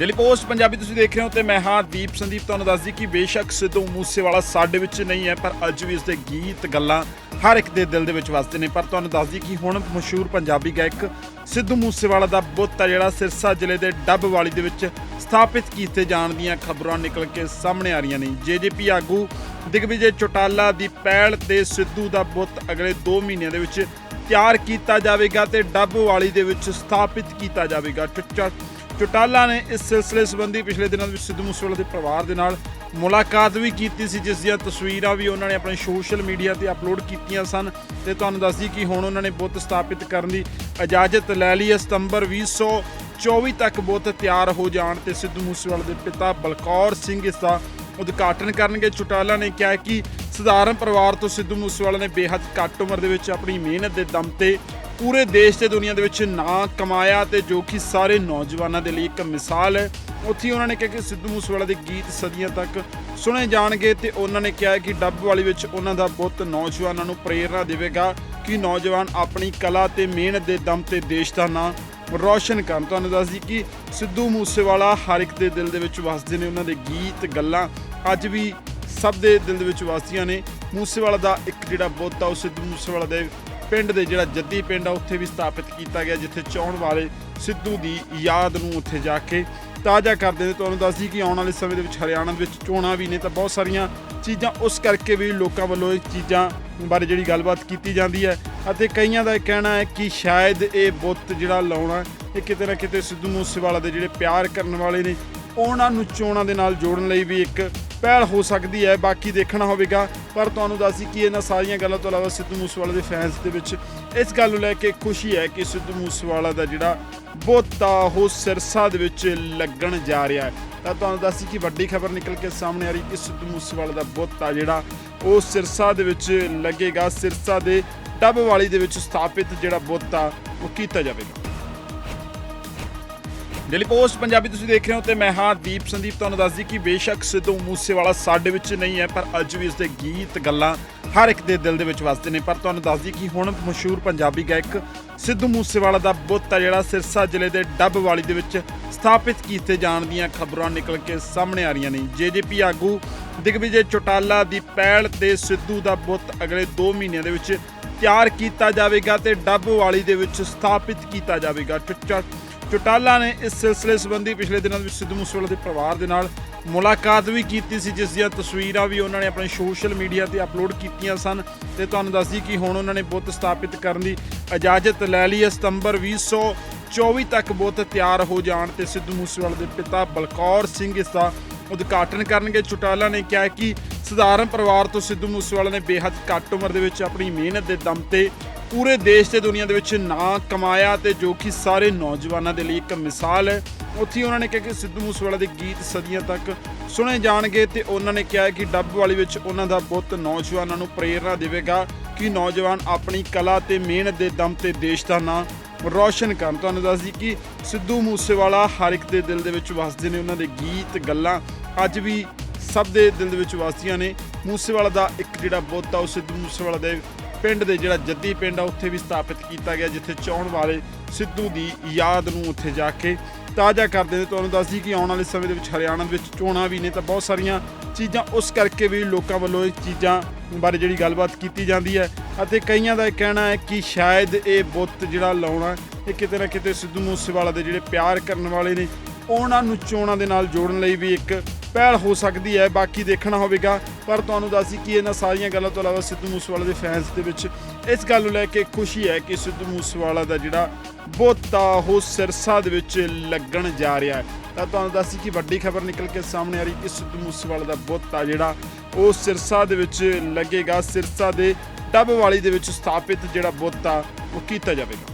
Daily post Punjabi ਤੁਸੀਂ ਦੇਖ ਰਹੇ ਹੋ ਤੇ ਮੈਂ ਹਾਂ ਦੀਪ ਸੰਦੀਪ, ਤੁਹਾਨੂੰ ਦੱਸਦੀ ਕਿ ਬੇਸ਼ੱਕ ਸਿੱਧੂ ਮੂਸੇਵਾਲਾ ਸਾਡੇ ਵਿੱਚ ਨਹੀਂ ਹੈ, ਪਰ ਅੱਜ ਵੀ ਇਸ ਦੇ ਗੀਤ, ਗੱਲਾਂ ਹਰ ਇੱਕ ਦੇ ਦਿਲ ਦੇ ਵਿੱਚ ਵਸਦੇ ਨੇ। ਪਰ ਤੁਹਾਨੂੰ ਦੱਸਦੀ ਕਿ ਹੁਣ ਮਸ਼ਹੂਰ ਪੰਜਾਬੀ ਗਾਇਕ ਸਿੱਧੂ ਮੂਸੇਵਾਲਾ ਦਾ ਬੁੱਤ ਆ ਜਿਹੜਾ ਸਿਰਸਾ ਜ਼ਿਲ੍ਹੇ ਦੇ ਡੱਬਵਾਲੀ ਦੇ ਵਿੱਚ ਸਥਾਪਿਤ ਕੀਤੇ ਜਾਣ ਦੀਆਂ ਖਬਰਾਂ ਨਿਕਲ ਕੇ ਸਾਹਮਣੇ ਆ ਰਹੀਆਂ ਨੇ। ਜੇਜੇਪੀ ਆਗੂ ਦਿਗਵਿਜੇ ਚੋਟਾਲਾ ਦੀ ਪਹਿਲ ਤੇ ਸਿੱਧੂ ਦਾ ਬੁੱਤ ਅਗਲੇ 2 ਮਹੀਨਿਆਂ ਦੇ ਵਿੱਚ ਤਿਆਰ ਕੀਤਾ ਜਾਵੇਗਾ ਤੇ ਡੱਬਵਾਲੀ ਦੇ ਵਿੱਚ ਸਥਾਪਿਤ ਕੀਤਾ ਜਾਵੇਗਾ। ਚੁੱਚਾ ਚੋਟਾਲਾ ਨੇ ਇਸ ਸਿਲਸਿਲੇ ਸੰਬੰਧੀ ਪਿਛਲੇ ਦਿਨਾਂ ਵਿੱਚ ਸਿੱਧੂ ਮੂਸੇਵਾਲਾ ਦੇ ਪਰਿਵਾਰ ਦੇ ਨਾਲ ਮੁਲਾਕਾਤ ਵੀ ਕੀਤੀ ਸੀ, ਜਿਸ ਦੀਆਂ ਤਸਵੀਰਾਂ ਵੀ ਉਹਨਾਂ ਨੇ ਆਪਣੇ ਸੋਸ਼ਲ ਮੀਡੀਆ ਤੇ ਅਪਲੋਡ ਕੀਤੀਆਂ ਸਨ ਤੇ ਤੁਹਾਨੂੰ ਦੱਸਦੀ ਕਿ ਹੁਣ ਉਹਨਾਂ ਨੇ ਬੁੱਤ ਸਥਾਪਿਤ ਕਰਨ ਦੀ ਇਜਾਜ਼ਤ ਲੈ ਲਈ ਹੈ। ਸਤੰਬਰ 2024 ਤੱਕ ਬੁੱਤ ਤਿਆਰ ਹੋ ਜਾਣ ਤੇ ਸਿੱਧੂ ਮੂਸੇਵਾਲਾ ਦੇ ਪਿਤਾ ਬਲਕੌਰ ਸਿੰਘ ਇਸ ਦਾ ਉਦਘਾਟਨ ਕਰਨਗੇ। ਚੋਟਾਲਾ ਨੇ ਕਿਹਾ ਕਿ ਸਧਾਰਨ ਪਰਿਵਾਰ ਤੋਂ ਸਿੱਧੂ ਮੂਸੇਵਾਲਾ ਨੇ ਬੇਹੱਦ ਘੱਟ ਉਮਰ ਦੇ ਵਿੱਚ ਆਪਣੀ ਮਿਹਨਤ ਦੇ ਦਮ ਤੇ ਪੂਰੇ ਦੇਸ਼ ਤੇ ਦੁਨੀਆ ਦੇ ਵਿੱਚ ਨਾਂ ਕਮਾਇਆ ਤੇ ਜੋ ਕਿ ਸਾਰੇ ਨੌਜਵਾਨਾਂ ਦੇ ਲਈ ਇੱਕ ਮਿਸਾਲ ਹੈ। ਉੱਥੇ ਉਹਨਾਂ ਨੇ ਕਿਹਾ ਕਿ ਸਿੱਧੂ ਮੂਸੇਵਾਲਾ ਦੇ ਗੀਤ ਸਦੀਆਂ ਤੱਕ ਸੁਣੇ ਜਾਣਗੇ ਤੇ ਉਹਨਾਂ ਨੇ ਕਿਹਾ ਕਿ ਡੱਬ ਵਾਲੀ ਵਿੱਚ ਉਹਨਾਂ ਦਾ ਬੁੱਤ ਨੌਜਵਾਨਾਂ ਨੂੰ ਪ੍ਰੇਰਣਾ ਦੇਵੇਗਾ ਕਿ ਨੌਜਵਾਨ ਆਪਣੀ ਕਲਾ ਤੇ ਮਿਹਨਤ ਦੇ ਦਮ ਤੇ ਦੇਸ਼ ਦਾ ਨਾਂ ਰੌਸ਼ਨ ਕਰਨ। ਤੁਹਾਨੂੰ ਦੱਸਦੀ ਕਿ ਸਿੱਧੂ ਮੂਸੇਵਾਲਾ ਹਰ ਇੱਕ ਦੇ ਦਿਲ ਦੇ ਵਿੱਚ ਵਸਦੇ ਨੇ। ਉਹਨਾਂ ਦੇ ਗੀਤ, ਗੱਲਾਂ ਅੱਜ ਵੀ ਸਭ ਦੇ ਦਿਲ ਦੇ ਵਿੱਚ ਵਸਦੀਆਂ ਨੇ। ਮੂਸੇਵਾਲਾ ਦਾ ਇੱਕ ਜਿਹੜਾ ਬੁੱਤ ਆ, ਉਹ ਸਿੱਧੂ ਮੂਸੇਵਾਲਾ ਦੇ ਪਿੰਡ ਦੇ ਜਿਹੜਾ ਜੱਦੀ ਪਿੰਡ ਆ, ਉੱਥੇ ਵੀ ਸਥਾਪਿਤ ਕੀਤਾ ਗਿਆ, ਜਿੱਥੇ ਚਾਹਣ ਵਾਲੇ ਸਿੱਧੂ ਦੀ ਯਾਦ ਨੂੰ ਉੱਥੇ ਜਾ ਕੇ ਤਾਜ਼ਾ ਕਰਦੇ ਨੇ। ਤੁਹਾਨੂੰ ਦੱਸਦੀ ਕਿ ਆਉਣ ਵਾਲੇ ਸਮੇਂ ਦੇ ਵਿੱਚ ਹਰਿਆਣਾ ਦੇ ਵਿੱਚ ਚੋਣਾਂ ਵੀ ਨੇ, ਤਾਂ ਬਹੁਤ ਸਾਰੀਆਂ ਚੀਜ਼ਾਂ ਉਸ ਕਰਕੇ ਵੀ ਲੋਕਾਂ ਵੱਲੋਂ ਇਹ ਚੀਜ਼ਾਂ ਬਾਰੇ ਜਿਹੜੀ ਗੱਲਬਾਤ ਕੀਤੀ ਜਾਂਦੀ ਹੈ। ਅਤੇ ਕਈਆਂ ਦਾ ਇਹ ਕਹਿਣਾ ਹੈ ਕਿ ਸ਼ਾਇਦ ਇਹ ਬੁੱਤ ਜਿਹੜਾ ਲਾਉਣਾ, ਇਹ ਕਿਤੇ ਨਾ ਕਿਤੇ ਸਿੱਧੂ ਮੂਸੇਵਾਲਾ ਦੇ ਜਿਹੜੇ ਪਿਆਰ ਕਰਨ ਵਾਲੇ ਨੇ, ਉਹਨਾਂ ਨੂੰ ਚੋਣਾਂ ਦੇ ਨਾਲ ਜੋੜਨ ਲਈ ਵੀ ਇੱਕ ਪਹਿਲ ਹੋ ਸਕਦੀ ਹੈ, ਬਾਕੀ ਦੇਖਣਾ ਹੋਵੇਗਾ। ਪਰ ਤੁਹਾਨੂੰ ਦੱਸੀ ਕਿ ਇਹਨਾਂ ਸਾਰੀਆਂ ਗੱਲਾਂ ਤੋਂ ਇਲਾਵਾ ਸਿੱਧੂ ਮੂਸੇਵਾਲੇ ਦੇ ਫੈਨਸ ਦੇ ਵਿੱਚ ਇਸ ਗੱਲ ਨੂੰ ਲੈ ਕੇ ਖੁਸ਼ੀ ਹੈ ਕਿ ਸਿੱਧੂ ਮੂਸੇਵਾਲਾ ਦਾ ਜਿਹੜਾ ਬੁੱਤ ਆ ਉਹ ਸਿਰਸਾ ਦੇ ਵਿੱਚ ਲੱਗਣ ਜਾ ਰਿਹਾ ਹੈ। ਤਾਂ ਤੁਹਾਨੂੰ ਦੱਸੀ ਕਿ ਵੱਡੀ ਖਬਰ ਨਿਕਲ ਕੇ ਸਾਹਮਣੇ ਆ ਰਹੀ ਕਿ ਸਿੱਧੂ ਮੂਸੇਵਾਲਾ ਦਾ ਬੁੱਤ ਆ ਜਿਹੜਾ ਉਹ ਸਿਰਸਾ ਦੇ ਵਿੱਚ ਲੱਗੇਗਾ, ਸਿਰਸਾ ਦੇ ਡੱਬਵਾਲੀ ਦੇ ਵਿੱਚ ਸਥਾਪਿਤ ਜਿਹੜਾ ਬੁੱਤ ਆ ਉਹ ਕੀਤਾ ਜਾਵੇਗਾ। ਡੇਲੀ ਪੋਸਟ ਪੰਜਾਬੀ ਤੁਸੀਂ ਦੇਖ ਰਹੇ ਹੋ ਤੇ ਮੈਂ ਹਾਂ ਦੀਪ ਸੰਦੀਪ, ਤੁਹਾਨੂੰ ਦੱਸਦੀ ਕਿ ਬੇਸ਼ੱਕ ਸਿੱਧੂ ਮੂਸੇਵਾਲਾ ਸਾਡੇ ਵਿੱਚ ਨਹੀਂ ਹੈ, ਪਰ ਅੱਜ ਵੀ ਇਸ ਦੇ ਗੀਤ ਗੱਲਾਂ ਹਰ ਇੱਕ ਦੇ ਦਿਲ ਦੇ ਵਿੱਚ ਵਸਦੇ ਨੇ। ਪਰ ਤੁਹਾਨੂੰ ਦੱਸਦੀ ਕਿ ਹੁਣ ਮਸ਼ਹੂਰ ਪੰਜਾਬੀ ਗਾਇਕ ਸਿੱਧੂ ਮੂਸੇਵਾਲਾ ਦਾ ਬੁੱਤ ਆ ਜਿਹੜਾ ਸਿਰਸਾ ਜ਼ਿਲ੍ਹੇ ਦੇ ਡੱਬਵਾਲੀ ਦੇ ਵਿੱਚ ਸਥਾਪਿਤ ਕੀਤੇ ਜਾਣ ਦੀਆਂ ਖਬਰਾਂ ਨਿਕਲ ਕੇ ਸਾਹਮਣੇ ਆ ਰਹੀਆਂ ਨੇ। ਜੇਜੇਪੀ ਆਗੂ ਦਿਗਵਿਜੇ ਚੋਟਾਲਾ ਦੀ ਪਹਿਲ ਤੇ ਸਿੱਧੂ ਦਾ ਬੁੱਤ ਅਗਲੇ 2 ਮਹੀਨਿਆਂ ਦੇ ਵਿੱਚ ਤਿਆਰ ਕੀਤਾ ਜਾਵੇਗਾ ਤੇ ਡੱਬਵਾਲੀ ਦੇ ਵਿੱਚ ਸਥਾਪਿਤ ਕੀਤਾ ਜਾਵੇਗਾ। ਚੁੱਚਾ ਚੋਟਾਲਾ ਨੇ ਇਸ ਸਿਲਸਿਲੇ ਸੰਬੰਧੀ ਪਿਛਲੇ ਦਿਨਾਂ ਵਿੱਚ ਸਿੱਧੂ ਮੂਸੇਵਾਲਾ ਦੇ ਪਰਿਵਾਰ ਦੇ ਨਾਲ ਮੁਲਾਕਾਤ ਵੀ ਕੀਤੀ ਸੀ, ਜਿਸ ਦੀਆਂ ਤਸਵੀਰਾਂ ਵੀ ਉਹਨਾਂ ਨੇ ਆਪਣੇ ਸੋਸ਼ਲ ਮੀਡੀਆ ਤੇ ਅਪਲੋਡ ਕੀਤੀਆਂ ਸਨ ਤੇ ਤੁਹਾਨੂੰ ਦੱਸਦੀ ਕਿ ਹੁਣ ਉਹਨਾਂ ਨੇ ਬੁੱਤ ਸਥਾਪਿਤ ਕਰਨ ਦੀ ਇਜਾਜ਼ਤ ਲੈ ਲਈ ਹੈ। ਸਤੰਬਰ 2024 ਤੱਕ ਬੁੱਤ ਤਿਆਰ ਹੋ ਜਾਣ ਤੇ ਸਿੱਧੂ ਮੂਸੇਵਾਲਾ ਦੇ ਪਿਤਾ ਬਲਕੌਰ ਸਿੰਘ ਇਸ ਦਾ ਉਦਘਾਟਨ ਕਰਨਗੇ। ਚੁਟਾਲਾ ਨੇ ਕਿਹਾ ਕਿ ਸਧਾਰਨ ਪਰਿਵਾਰ ਤੋਂ ਸਿੱਧੂ ਮੂਸੇਵਾਲਾ ਨੇ ਬੇਹੱਦ ਘੱਟ ਉਮਰ ਦੇ ਵਿੱਚ ਆਪਣੀ ਮਿਹਨਤ ਦੇ ਦਮ ਤੇ ਪੂਰੇ ਦੇਸ਼ ਤੇ ਦੁਨੀਆ ਦੇ ਵਿੱਚ ਨਾਂ ਕਮਾਇਆ ਤੇ ਜੋ ਕਿ ਸਾਰੇ ਨੌਜਵਾਨਾਂ ਦੇ ਲਈ ਇੱਕ ਮਿਸਾਲ ਹੈ। ਉੱਥੇ ਉਹਨਾਂ ਨੇ ਕਿਹਾ ਕਿ ਸਿੱਧੂ ਮੂਸੇਵਾਲਾ ਦੇ ਗੀਤ ਸਦੀਆਂ ਤੱਕ ਸੁਣੇ ਜਾਣਗੇ ਤੇ ਉਹਨਾਂ ਨੇ ਕਿਹਾ ਕਿ ਡੱਬ ਵਾਲੀ ਵਿੱਚ ਉਹਨਾਂ ਦਾ ਬੁੱਤ ਨੌਜਵਾਨਾਂ ਨੂੰ ਪ੍ਰੇਰਣਾ ਦੇਵੇਗਾ ਕਿ ਨੌਜਵਾਨ ਆਪਣੀ ਕਲਾ ਤੇ ਮਿਹਨਤ ਦੇ ਦਮ ਤੇ ਦੇਸ਼ ਦਾ ਨਾਂ ਰੌਸ਼ਨ ਕਰਨ। ਤੁਹਾਨੂੰ ਦੱਸਦੀ ਕਿ ਸਿੱਧੂ ਮੂਸੇਵਾਲਾ ਹਰ ਇੱਕ ਦੇ ਦਿਲ ਦੇ ਵਿੱਚ ਵਸਦੇ ਨੇ। ਉਹਨਾਂ ਦੇ ਗੀਤ, ਗੱਲਾਂ ਅੱਜ ਵੀ ਸਭ ਦੇ ਦਿਲ ਦੇ ਵਿੱਚ ਵਸਦੀਆਂ ਨੇ। ਮੂਸੇਵਾਲਾ ਦਾ ਇੱਕ ਜਿਹੜਾ ਬੁੱਤ ਆ, ਉਹ ਸਿੱਧੂ ਮੂਸੇਵਾਲਾ ਦੇ ਪਿੰਡ ਦੇ ਜਿਹੜਾ ਜੱਦੀ ਪਿੰਡ ਆ, ਉੱਥੇ ਵੀ ਸਥਾਪਿਤ ਕੀਤਾ ਗਿਆ, ਜਿੱਥੇ ਚਾਹਣ ਵਾਲੇ ਸਿੱਧੂ ਦੀ ਯਾਦ ਨੂੰ ਉੱਥੇ ਜਾ ਕੇ ਤਾਜ਼ਾ ਕਰਦੇ ਨੇ ਤੁਹਾਨੂੰ ਦੱਸਦੀ ਕਿ ਆਉਣ ਵਾਲੇ ਸਮੇਂ ਦੇ ਵਿੱਚ ਹਰਿਆਣਾ ਦੇ ਵਿੱਚ ਚੋਣਾਂ ਵੀ ਨੇ, ਤਾਂ ਬਹੁਤ ਸਾਰੀਆਂ ਚੀਜ਼ਾਂ ਉਸ ਕਰਕੇ ਵੀ ਲੋਕਾਂ ਵੱਲੋਂ ਇਹ ਚੀਜ਼ਾਂ ਬਾਰੇ ਜਿਹੜੀ ਗੱਲਬਾਤ ਕੀਤੀ ਜਾਂਦੀ ਹੈ। ਅਤੇ ਕਈਆਂ ਦਾ ਇਹ ਕਹਿਣਾ ਹੈ ਕਿ ਸ਼ਾਇਦ ਇਹ ਬੁੱਤ ਜਿਹੜਾ ਲਾਉਣਾ, ਇਹ ਕਿਤੇ ਨਾ ਕਿਤੇ ਸਿੱਧੂ ਮੂਸੇਵਾਲਾ ਦੇ ਜਿਹੜੇ ਪਿਆਰ ਕਰਨ ਵਾਲੇ ਨੇ, ਉਹਨਾਂ ਨੂੰ ਚੋਣਾਂ ਦੇ ਨਾਲ ਜੋੜਨ ਲਈ ਵੀ ਇੱਕ ਪਹਿਲ ਹੋ ਸਕਦੀ ਹੈ, ਬਾਕੀ ਦੇਖਣਾ ਹੋਵੇਗਾ। ਪਰ ਤੁਹਾਨੂੰ ਦੱਸੀ ਕਿ ਇਹਨਾਂ ਸਾਰੀਆਂ ਗੱਲਾਂ ਤੋਂ ਇਲਾਵਾ ਸਿੱਧੂ ਮੂਸੇਵਾਲਾ ਦੇ ਫੈਨਸ ਦੇ ਵਿੱਚ ਇਸ ਗੱਲ ਨੂੰ ਲੈ ਕੇ ਖੁਸ਼ੀ ਹੈ ਕਿ ਸਿੱਧੂ ਮੂਸੇਵਾਲਾ ਦਾ ਜਿਹੜਾ ਬੁੱਤ ਆ ਉਹ ਸਿਰਸਾ ਦੇ ਵਿੱਚ ਲੱਗਣ ਜਾ ਰਿਹਾ ਹੈ। ਤਾਂ ਤੁਹਾਨੂੰ ਦੱਸੀ ਕਿ ਵੱਡੀ ਖਬਰ ਨਿਕਲ ਕੇ ਸਾਹਮਣੇ ਆ ਰਹੀ ਕਿ ਸਿੱਧੂ ਮੂਸੇਵਾਲਾ ਦਾ ਬੁੱਤ ਆ ਜਿਹੜਾ ਉਹ ਸਿਰਸਾ ਦੇ ਵਿੱਚ ਲੱਗੇਗਾ, ਸਿਰਸਾ ਦੇ ਡੱਬ ਵਾਲੀ ਦੇ ਵਿੱਚ ਸਥਾਪਿਤ ਜਿਹੜਾ ਬੁੱਤ ਆ ਉਹ ਕੀਤਾ ਜਾਵੇਗਾ।